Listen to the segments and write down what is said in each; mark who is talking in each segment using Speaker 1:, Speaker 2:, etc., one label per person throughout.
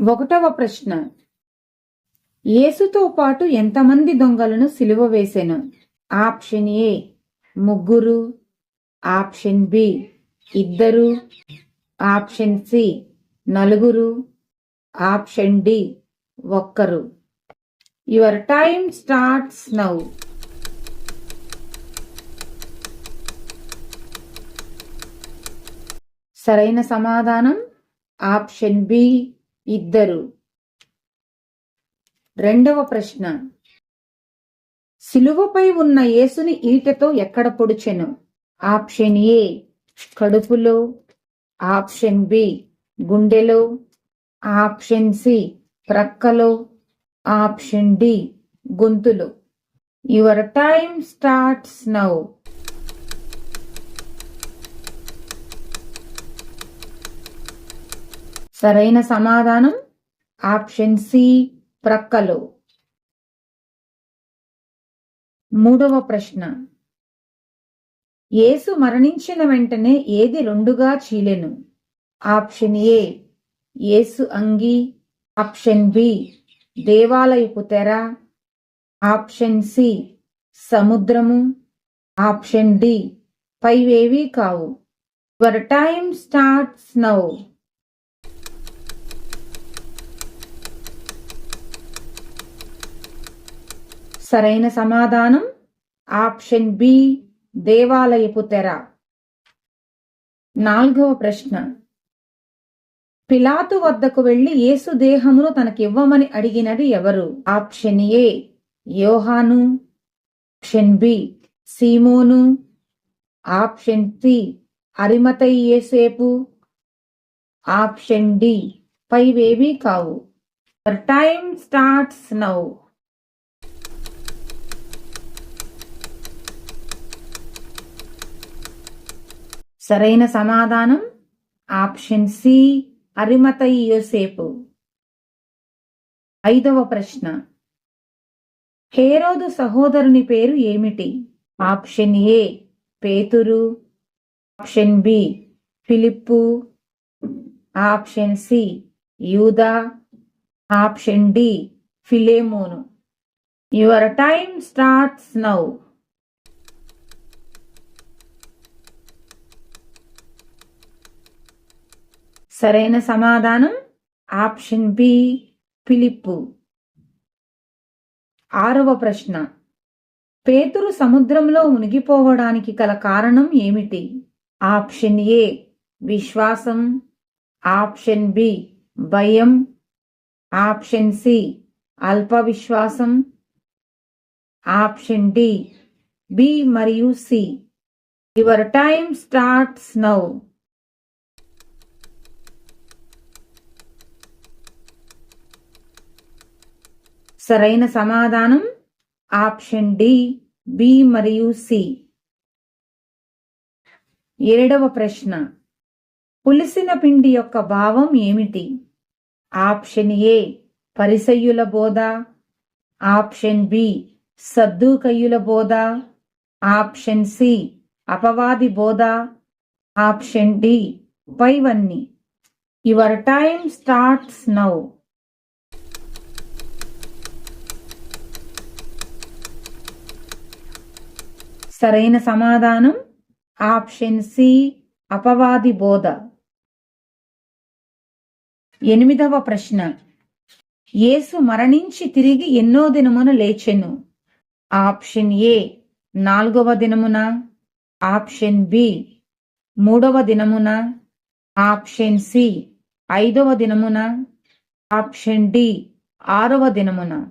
Speaker 1: ఒకటవ ప్రశ్న. యేసుతో పాటు ఎంతమంది దొంగలను సిలువ వేసెను? ఆప్షన్ ఏ ముగ్గురు. ఆప్షన్ బి ఇద్దరు. ఆప్షన్ సి నలుగురు. ఆప్షన్ డి ఒక్కరు. యువర్ టైమ్ స్టార్ట్స్ నౌ సరైన సమాధానం? ఆప్షన్ బి ఇద్దరు. రెండవ ప్రశ్న. సిలువపై ఉన్న యేసుని ఈటతో ఎక్కడ పొడిచెను? ఆప్షన్ ఏ కడుపులో. ఆప్షన్ బి గుండెలో. ఆప్షన్ సి ప్రక్కలో. ఆప్షన్ డి గొంతులో. Your time starts now. సరైన సమాధానం? ఆప్షన్ సి ప్రక్కలో. మూడవ ప్రశ్న. యేసు మరణించిన వెంటనే ఏది రెండుగా చీలెను? ఆప్షన్ ఏ యేసు అంగి. ఆప్షన్ బి దేవాలయపు తెర. ఆప్షన్ సి సముద్రము. ఆప్షన్ డి పైవేవీ కావు. Your time starts now. సరైన సమాధానం. ఆప్షన్ బి దేవాలయపు తెర. నాలుగవ ప్రశ్న. పిలాతు వద్దకు వెళ్ళి యేసు దేహమును తనకివ్వమని అడిగినది ఎవరు? ఆప్షన్ ఏ యోహాను. ఆప్షన్ బి సీమోను. ఆప్షన్ సి అరిమతై ఆప్షన్ డి పైవేవీ కావు. Time starts now. సరైన సమాధానం? ఆప్షన్ సి అరిమతై యోసేపు. ఐదవ ప్రశ్న. హేరోదు సహోదరుని పేరు ఏమిటి? ఆప్షన్ ఏ పేతురు. ఆప్షన్ బి ఫిలిప్పు. ఆప్షన్ సి యూదా. Option D Philemon. Your time starts now. సరైన సమాధానం? ఆప్షన్ బి ఫిలిప్పు ఆరవ ప్రశ్న. పేతురు సముద్రంలో మునిగిపోవడానికి గల కారణం ఏమిటి? ఆప్షన్ ఏ విశ్వాసం. ఆప్షన్ బి భయం. ఆప్షన్ సి అల్ప విశ్వాసం ఆప్షన్ డి బి మరియు C. Your time starts now సరైన సమాధానం ఆప్షన్ డి బి మరియు సి. ఏడవ ప్రశ్న. పులిసిన పిండి యొక్క భావం ఏమిటి? ఆప్షన్ ఏ పరిసయ్యుల బోధ. ఆప్షన్ బి సద్దుకయ్యుల బోధ. ఆప్షన్ సి అపవాది బోధ. ఆప్షన్ డి పైవన్నీ. యువర్ టైమ్ స్టార్ట్స్ నౌ సరైన సమాధానం ఆప్షన్ సి అపవాది బోధ. ఎనిమిదవ ప్రశ్న. యేసు మరణించి తిరిగి ఎన్నో దినమున లేచెను. ఆప్షన్ ఏ నాలుగవ దినమున. ఆప్షన్ బి మూడవ దినమున. ఆప్షన్ సి ఐదవ దినమున. ఆప్షన్ డి ఆరవ దినమున.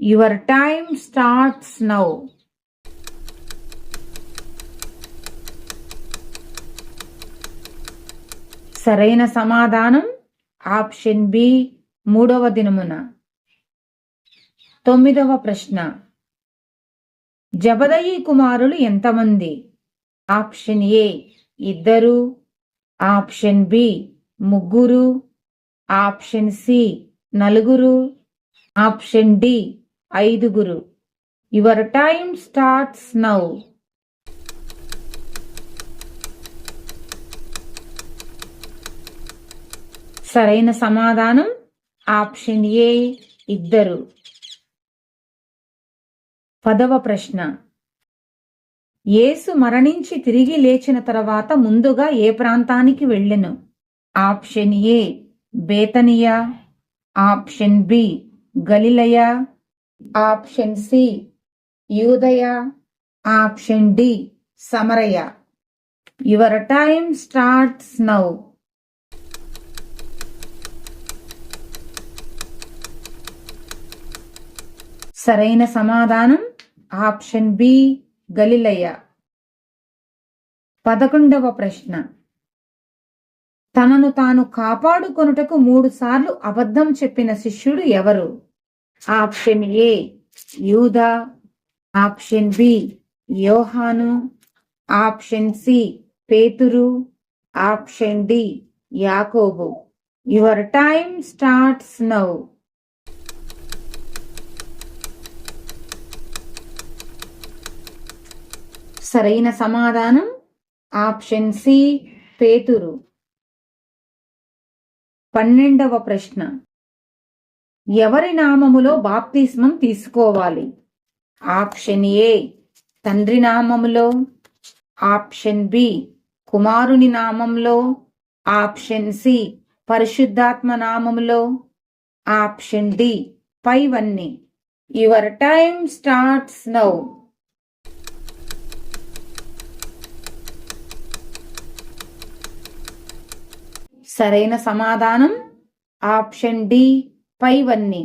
Speaker 1: Your time starts now. సరైన సమాధానం ఆప్షన్ బి మూడవ దినమున. తొమ్మిదవ ప్రశ్న. జబదయి కుమారులు ఎంతమంది? ఆప్షన్ ఏ ఇద్దరు ఆప్షన్ బి ముగ్గురు ఆప్షన్ సి నలుగురు ఆప్షన్ డి ఐదుగురు. Your time starts now. సరైన సమాధానం ఆప్షన్ ఏ ఇద్దరు. పదవ ప్రశ్న. యేసు మరణించి తిరిగి లేచిన తర్వాత ముందుగా ఏ ప్రాంతానికి వెళ్ళెను? Option A Bethany. Option B గలిలయ. ఆప్షన్ సి యూదయ. ఆప్షన్ డి సమరయ. యువర్ టైమ్ స్టార్ట్స్ నౌ సరైన సమాధానం? ఆప్షన్ బి గలిలయ్య పదకొండవ ప్రశ్న. తనను తాను కాపాడుకొనుటకు మూడు సార్లు అబద్ధం చెప్పిన శిష్యుడు ఎవరు? ఆప్షన్ ఏ యూదా. ఆప్షన్ బి యోహాను. ఆప్షన్ సి పేతురు. ఆప్షన్ డి యాకోబు. Your time starts now. సరైన సమాధానం ఆప్షన్ సి పేతురు. పన్నెండవ ప్రశ్న. ఎవరి నామములో బాప్తిస్మం తీసుకోవాలి? ఆప్షన్ ఏ తండ్రి నామములో. ఆప్షన్ బి కుమారుని నామంలో ఆప్షన్ సి పరిశుద్ధాత్మ నామములో. ఆప్షన్ డి పైవన్నీ. యువర్ టైమ్ స్టార్ట్స్ నౌ సరైన సమాధానం ఆప్షన్ డి పైవన్నీ